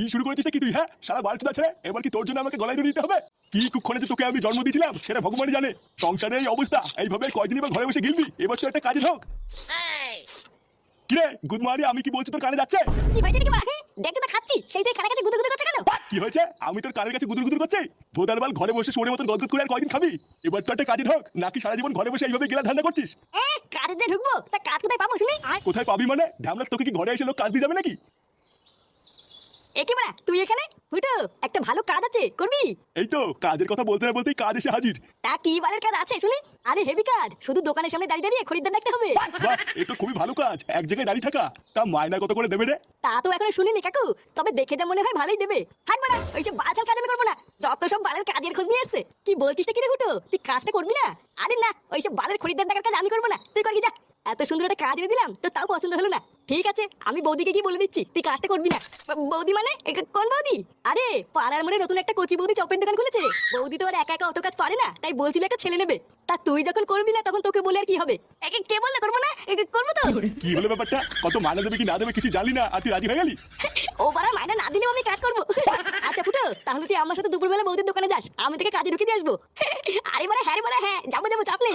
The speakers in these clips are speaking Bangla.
কি শুরু করেছিস কি তুই হ্যাঁ? সারা বাড়ছে আছে এবার কি তোর জন্য আমাকে গলায় দিতে হবে? কি কুক্ষণে যে তোকে আমি জন্ম দিয়েছিলাম সেটা ভগবানই জানে। সংসারে এই অবস্থা এইভাবে কয়দিন এবার ঘরে বসে গিলবি? এবার তো একটা কাজে হোক। কিরে গুড মর্নিং আমি কি বলছি তোর কানে যাচ্ছে? কি হয়েছে কি মারা? দেখতে তো খাচ্ছি। সেই তুই কানে কাছে গুদু গুদু করছে কেন? কি হয়েছে? আমি তোর কানের কাছে গুদুর গুদুর করছি? ভোদার বাল ঘরে বসে সোরে মতন গদগদ করে আর কয়দিন খাবি? এবার তো একটা কাজের হোক। নাকি সারা জীবন ঘরে বসে এইভাবে গেলা ধান্দা করছিস? এ কাজে ঢুকবো? তা কাজ কোথায় পাবো শুনি? কোথায় পাবি মানে? ঢামলা তোকে কি ঘরে এসে লোক কাজ দিয়ে যাবে নাকি? এ মারা? তুই এখানে? ফুটো একটা ভালো কাজ আছে করবি? এই তো কাজের কথা বলতে না বলতেই কাজ এসে হাজির। তা কি বালের কাজ আছে শুনি? আরে হেভি কাজ। শুধু দোকানের সামনে দাঁড়িয়ে দাঁড়িয়ে খরিদ্দার দেখতে হবে। বাহ এ তো খুবই ভালো কাজ। এক জায়গায় দাঁড়িয়ে থাকা তা মায়না কত করে দেবে রে? তা তো এখনও শুনিনি কাকু। তবে দেখে যা মনে হয় ভালোই দেবে। হাট মারা ওইসব বাচাল কাজ আমি করব না। যত সব বালের কাজের খোঁজ নিয়ে এসছে। কি বলছিস কি রে হুটো তুই কাজটা করবি না? আরে না ওইসব বালের খরিদ্দার দেখার কাজ আমি করব না। তুই করবি যা। এত সুন্দর একটা কাজ এনে দিলাম তো তাও পছন্দ হলো না। ঠিক আছে আমি বৌদিকে কি বলে দিচ্ছি তুই কাজটা করবি না। বৌদি মানে? কোন বৌদি? আরে পাড়ার মনে নতুন একটা কচি বৌদি চপের দোকান খুলেছে। বৌদি তো আর একা একা অত কাজ পারে না তাই বলছিল একটা ছেলে নেবে। তা তুই যখন করবি না তখন তোকে বলে আর কি হবে? একে কে বললে করব না? একে করব তো? কি হলো ব্যাপারটা? কত মায়না দেবে কি না দেবে কিছু জানি না আর তুই রাজি হয়ে গেলি? ও বাড়া মাইনা না দিলেও আমি কাজ করব। আচ্ছা ফুটো তাহলে তুই আমার সাথে দুপুরবেলা বৌদির দোকানে যাস আমি তোকে কাজে ঢুকে দিয়ে আসব। আরে বারে হ্যাঁ রে বারে হ্যাঁ যাব যাব চাপ নেই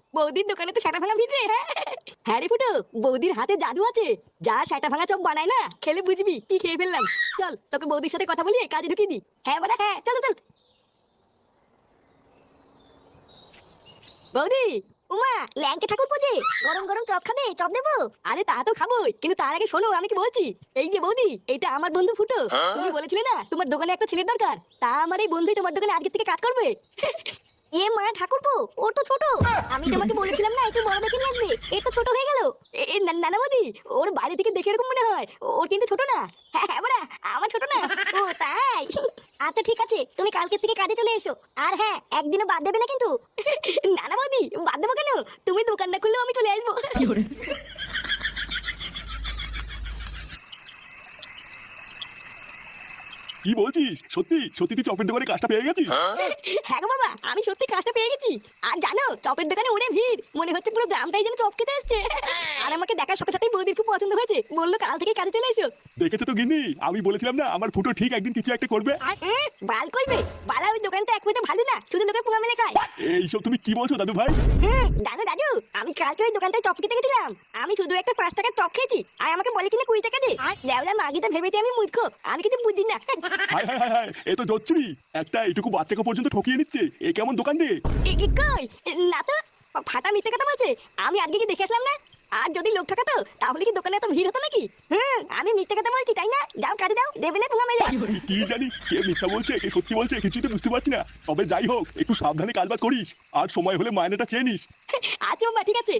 বৌদির দোকানে তো সেটা ভাঙা ভিড় হ্যাঁ রে ফুটো বৌদির হাতে জাদু আছে। যা সেটা ভাঙা চপ বানায় না খেলে বুঝবি কি খেয়ে ফেললাম। চল তোকে বৌদির সাথে কথা বলি কাজে ঢুকিয়ে দি হ্যাঁ বলে হ্যাঁ চল চল, বৌদি উমা ল্যাংকে ঠাকুর পুজে। গরম গরম চপ খাবে চপ দেবো। আরে তা তো খাবোই কিন্তু তার আগে শোনো আমি কি বলছি? এই যে বৌদি এটা আমার বন্ধু ফুটো। তুমি বলেছিলে না তোমার দোকানে একটা ছেলের দরকার। তা আমার এই বন্ধুই তোমার দোকানে আজকে থেকে কাজ করবে। এ মা, ঠাকুরপো ও তো ছোট। আমি তোমাকে বলেছিলাম না, একটু বড় দেখে নিয়ে আসবে। একটু ছোট হয়ে গেল। নানা ওর বাইরে থেকে দেখে এরকম মনে হয়। ওর কিন্তু ছোট না। হ্যাঁ হ্যাঁ বড়া, আমার ছোট না। ও, তাই? আচ্ছা ঠিক আছে, তুমি কালকে থেকে কাজে চলে এসো। আর হ্যাঁ একদিনও বাদ দেবে না কিন্তু। নানা বৌদি বাদ দেবো কেন? তুমি দোকান না খুললেও আমি চলে আসব। কি বলছিস? সত্যি? সত্যি তুই চপের দোকানে কাজটা পেয়ে গেছিস? হ্যাঁ? গো বাবা আমি সত্যি কাজটা পেয়ে গেছি। আর জানো চপের দোকানে ওরে ভিড়। মনে হচ্ছে পুরো গ্রামটাই যেন চপ খেতে এসছে আর আমাকে দেখার সাথে সাথেই বৌদির খুব পছন্দ হয়েছে। বলল কাল থেকে কাজে চলে এসো। দেখেছ তো গিন্নি? আমি বলেছিলাম না আমার ফুটো ঠিক একদিন কিছু একটা করবে। বাল কইবে বালা ওই দোকানটা এক পয়সা ভালো না শুধু লোকে পোঙা মেলে খায়। এইসব তুমি কি বলছো দাদু ভাই? হুম দাদু দাদু আমি কালকে ওই দোকানটায় চপ খেতে গেছিলাম। আমি শুধু একটা পাঁচ টাকার চপ খেয়েছি। আর আমাকে বলে কিনা কুড়ি টাকা দে। লেওলা মাগিটা ভেবেছি আমি মূর্খ। আমি কিন্তু বুঝি না। হায় হায় হায় হায় এ তো জচ্চুরি। একটা এটুকু বাচ্চাকে পর্যন্ত ঠকিয়ে নিচ্ছে। এ কেমন দোকান রে? এ কি কই? না তো ফাটা মিথ্যে কথা বলছে। আমি আজকে কি দেখে আসলাম না? আর যদি লোক ঠকাতো তাহলে কি দোকানে এত ভিড় হতো নাকি? হুম আমি মিথ্যে কথা বলছি তাই না? যাও কাজে দাও দেবে না পোঙা মেলে কি জানি কে মিথ্যা বলছে কে সত্যি বলছে কিছুই তো বুঝতে পারছি না। তবে যাই হোক একটু সাবধানে কাজবাজ করিস। আর সময় হলে মায়নাটা চেয়ে নিস। আচ্ছা বাবা ঠিক আছে।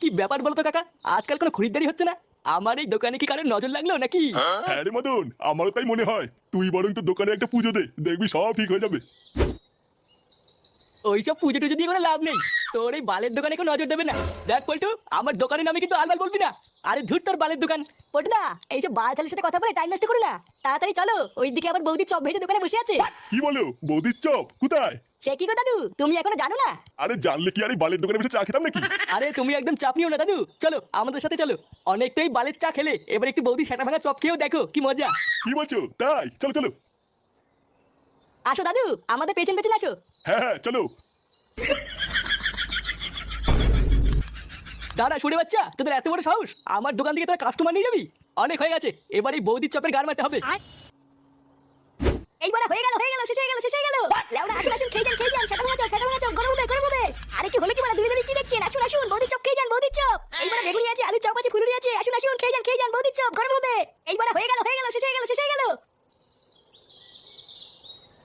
কি ব্যাপার বলতো তো কাকা? আজকাল কোনো খরিদ্দারি হচ্ছে না? আমার এই দোকানে কি কারোর নজর লাগল নাকি? হ্যাঁ? রে মদন আমারও তাই মনে হয়। তুই বরং তো দোকানে একটা পুজো দে দেখবি সব ঠিক হয়ে যাবে। ওইসব পুজো টুজো দিয়ে কোনো লাভ নেই। তোর এই বালের দোকানে কেউ নজর দেবে না। দেখ পল্টু আমার দোকানের নামে কিন্তু আলবাল বলবি না? আরে ধুর তোর বালের দোকান। পটুদা এইসব বাল ছেলের সাথে কথা বলে টাইম নষ্ট করো না। তাড়াতাড়ি চলো ওইদিকে আবার বৌদি চপ ভেজে দোকানে বসে আছে। কি বলো? বৌদির চপ কোথায়? সে কি গো দাদু তুমি এখনও জানো না? আরে জানলে কি আর বালের দোকানে বসে চা খেতাম নাকি? আরে তুমি একদম চাপ নিও না দাদু। চলো আমাদের সাথে চলো। অনেক তো এই বালের চা খেলে এবার একটু বৌদি সেটা ভাঙা চপ খেয়েও দেখো কি মজা। কি বলছো? তাই? চলো চলো। আসো দাদু আমাদের পেছন পেছন আসো। হ্যাঁ হ্যাঁ চলো। দাঁড়া, শুনে বাচ্চা, তোদের এত বড় সাহস? আমার দোকান থেকে তোরা কাস্টমার নিয়ে যাবি? অনেক হয়ে গেছে এবার এই বৌদির চপের গার মারতে হবে। এইবার হয়ে গেল হয়ে গেল, শেষ হয়ে গেল, শেষ হয়ে গেল। আসুন আসুন, খেয়ে যান খেয়ে যান, সেটা সেটা গরম হবে গরম হবে। আরে কি হলো কি দূরে কি দেখছেন? আসুন আসুন, বৌদির চপ, খেয়ে যান, বৌদির চপ। এইবার বেগুনি আছে আলু চপ আছে ফুলুরি আছে। আসুন আসুন, খেয়ে যান খেয়ে যান, বৌদির চপ, গরম হবে। এইবার হয়ে গেল হয়ে গেল, শেষ হয়ে গেল, শেষ হয়ে গেল।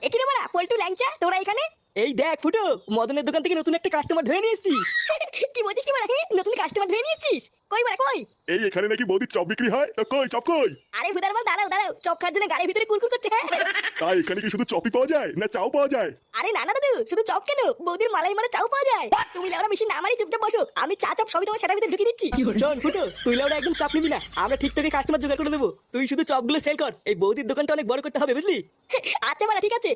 এখানে বড়া, পল্টু ল্যাংচা, তোরা এখানে? এই দেখ ফুটো মদনের দোকান থেকে নতুন একটা কাস্টমার ধরে নিয়েছি। কি বলছিস কি বলা নতুন কাস্টমার ধরে নিয়েছিস? কই বলা কই? এই এখানে নাকি বৌদির চপ বিক্রি হয়? তো কই চপ কই? আরে ভুদার বল দাঁড়াও দাঁড়াও চপ খাওয়ার জন্য গাড়ির ভিতরে কুলকুল করছে হ্যাঁ? তাই এখানে কি শুধু চপই পাওয়া যায় না চাও পাওয়া যায়? আরে না না দাদু শুধু চপ কেন? বৌদির মালাই মানে চাও পাওয়া যায়। তুমি লেওরা বেশি না মারি চুপচাপ বসো। আমি চা চপ সবই তোমার সেটার ভিতরে ঢুকিয়ে দিচ্ছি। শোন ফুটো তুই ওরা একদম চাপ নিবি না। আমরা ঠিক থেকে কাস্টমার জোগাড় করে দেবো তুই শুধু চপগুলো সেল কর। এই বৌদির দোকানটা অনেক বড় করতে হবে বুঝলি? আচ্ছা মারা ঠিক আছে।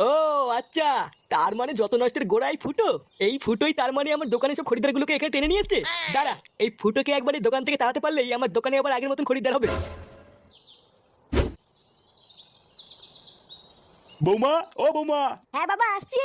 ও আচ্ছা। তার মানে যত নষ্টের গোড়াই ফুটো এই ফুটোই তার মানে আমার দোকানে সব খরিদ্দারগুলোকে এখানে টেনে নিয়েছে এসছে? দাঁড়া এই ফুটোকে একবার এই দোকান থেকে তাড়াতে পারলেই আমার দোকানে আবার আগের মতন খরিদ্দার হবে। বৌমা ও বৌমা। হ্যাঁ বাবা আসছি।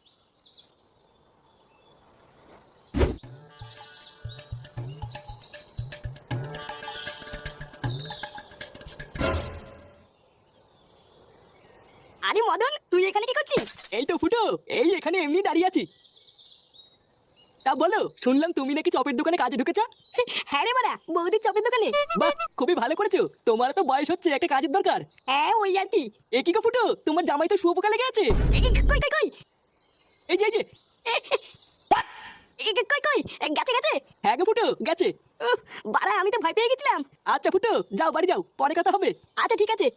আরে মদন তুই এখানে কি করছিস? এই তো ফুটো এই এখানে এমনি দাঁড়িয়ে আছি। তা বলো শুনলাম তুমি নাকি চপের দোকানে কাজে ঢুকেছো? হ্যাঁ রে বাড়া বৌদির চপের দোকানে। বাহ খুবই ভালো করেছ। তোমার তো বয়স হচ্ছে একটা কাজের দরকার। হ্যাঁ ওই আর কি। এ কি গো ফুটো তোমার জামাই তো শুয়োপোকা লেগে আছে? কই কই কই? এই যে এই যে। কই কই? গেছে গেছে? হ্যাঁ গো ফুটো গেছে। বাড়া আমি তো ভয় পেয়ে গেছিলাম। আচ্ছা ফুটো যাও বাড়ি যাও পরে কথা হবে। আচ্ছা ঠিক আছে।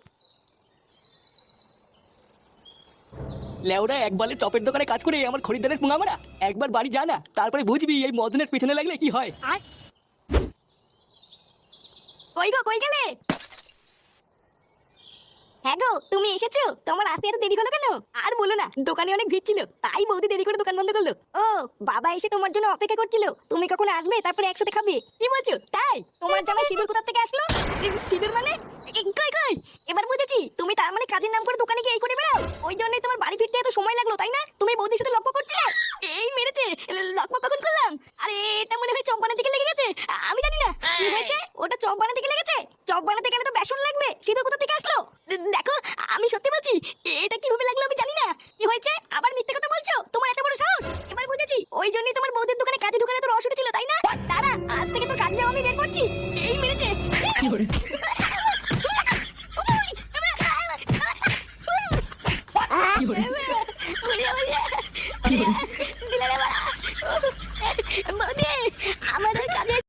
লেওরা এক বালের চপের দোকানে কাজ করে আমার খরিদ্দারের পুঙা মারা। একবার বাড়ি যা না, তারপরে বুঝবি এই মদনের পিছনে লাগলে কি হয়। কই গো, কই গেলে? হ্যাঁ গো, তুমি এসেছ? তোমার আসতে এত দেরি হলো কেন? আর বলো না, দোকানে অনেক ভিড় ছিল, তাই বৌদি দেরি করে দোকান বন্ধ করল। ও, বাবা এসে তোমার জন্য অপেক্ষা করছিল। তুমি কখন আসবে, তারপরে একসাথে খাবে। কি বলছো? তাই? তোমার জামাই সিঁদুর কোথা থেকে আসলো? সিঁদুর মানে? এবার বুঝেছি, তুমি তার মানে কাজের নাম করে দোকানে গিয়ে এই করে জন্যই তোমার বাড়ি ফিরতে এত সময় লাগল তাই না? তুমি বৌদির সাথে লক্ষ্য করছিলে? এই মেরেছে লক্ষ্য কখন করলাম? আরে এটা মনে হয় চপ বানাতে গিয়ে লেগে গেছে। আমি জানি না। কি হয়েছে? ওটা চপ বানাতে গিয়ে লেগেছে? চপ বানাতে গেলে তো বেসন লাগবে। সিঁদুর কোথা থেকে আসলো? দেখো আমি সত্যি বলছি এটা কীভাবে লাগল আমি জানি না। কি হয়েছে? আবার মিথ্যে কথা বলছো? তোমার এত বড় সাহস? এবার বুঝেছি ওই জন্যই তোমার বৌদির দোকানে কাজে ঢুকানো তোর অসুবিধা ছিল তাই না? দাঁড়া আজ থেকে তোর কাজে যাওয়া আমি বের করছি। এই মেরেছে।